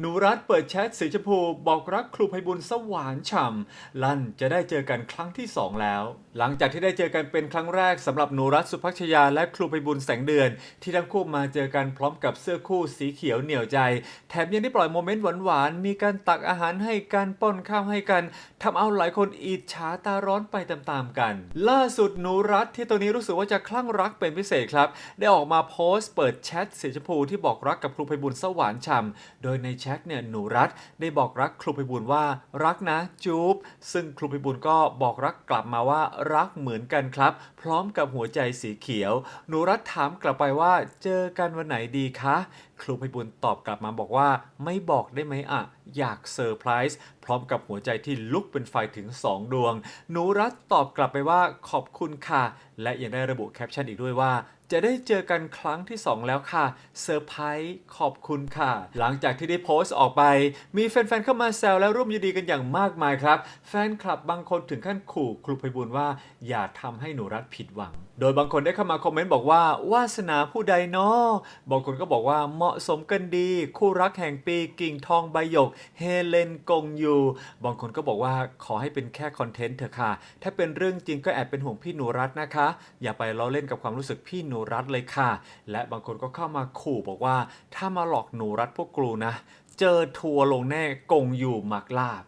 หนูรัฐเปิดแชทสีชมพูบอกรักครูไพบุญสวานฉ่ำลั่นจะได้เจอกันครั้งที่สองแล้ว หลังจากที่ได้เจอกันเป็นครั้งแรกสำหรับหนูรัฐสุภัชยาและครูไพบุญแสงเดือน ที่ทั้งคู่มาเจอกันพร้อมกับเสื้อคู่สีเขียวเหนียวใจ แถมยังได้ปล่อยโมเมนต์หวานๆมีการตักอาหารให้กันป้อนข้าวให้กันทำเอาหลายคนอิจฉาตาร้อนไปตามๆกัน ล่าสุดหนูรัฐที่ตัวนี้รู้สึกว่าจะคลั่งรักเป็นพิเศษครับ ได้ออกมาโพสต์เปิดแชทสีชมพูที่บอกรักกับครูไพบุญสวานฉ่ำโดยในแชช็คเนี่ยหนูรัฐได้บอกรักครูไพบุญว่ารักนะจูบซึ่งครูไพบุญก็บอกรักกลับมาว่ารักเหมือนกันครับ พร้อมกับหัวใจสีเขียว หนูรัฐถามกลับไปว่าเจอกันวันไหนดีคะ ครูไพบุญตอบกลับมาบอกว่าไม่บอกได้ไหมอะอยากเซอร์ไพรส์พร้อมกับหัวใจที่ลุกเป็นไฟถึง 2 ดวง หนูรัฐตอบกลับไปว่าขอบคุณค่ะ และยังได้ระบุแคปชั่นอีกด้วยว่า จะได้เจอกันครั้งที่ 2 แล้วค่ะเซอร์ไพรส์ขอบคุณค่ะ หลังจากที่ได้โพสต์ออกไป มีแฟนๆเข้ามาแซวและร่วมยินดีกันอย่างมากมายครับ แฟนคลับบางคนถึงขั้นขู่ครูไพบุญว่า อย่าทำให้หนูรัฐผิดหวัง โดยบางคนได้เข้ามาคอมเมนต์บอกว่าวาสนาผู้ใดเนาะบางคนก็บอกว่าเหมาะสมกันดี คู่รักแห่งปีกิ่งทองใบหยก เฮเลนกงยูบางคนก็บอกว่าขอให้เป็นแค่คอนเทนต์เถอะค่ะ ถ้าเป็นเรื่องจริงก็แอบเป็นห่วงพี่หนูรัตน์นะคะ อย่าไปล้อเล่นกับความรู้สึกพี่หนูรัตน์เลยค่ะ และบางคนก็เข้ามาขู่บอกว่า ถ้ามาหลอกหนูรัตน์พวกกลูนะ เจอทัวร์ลงแน่กงยูมักลาบ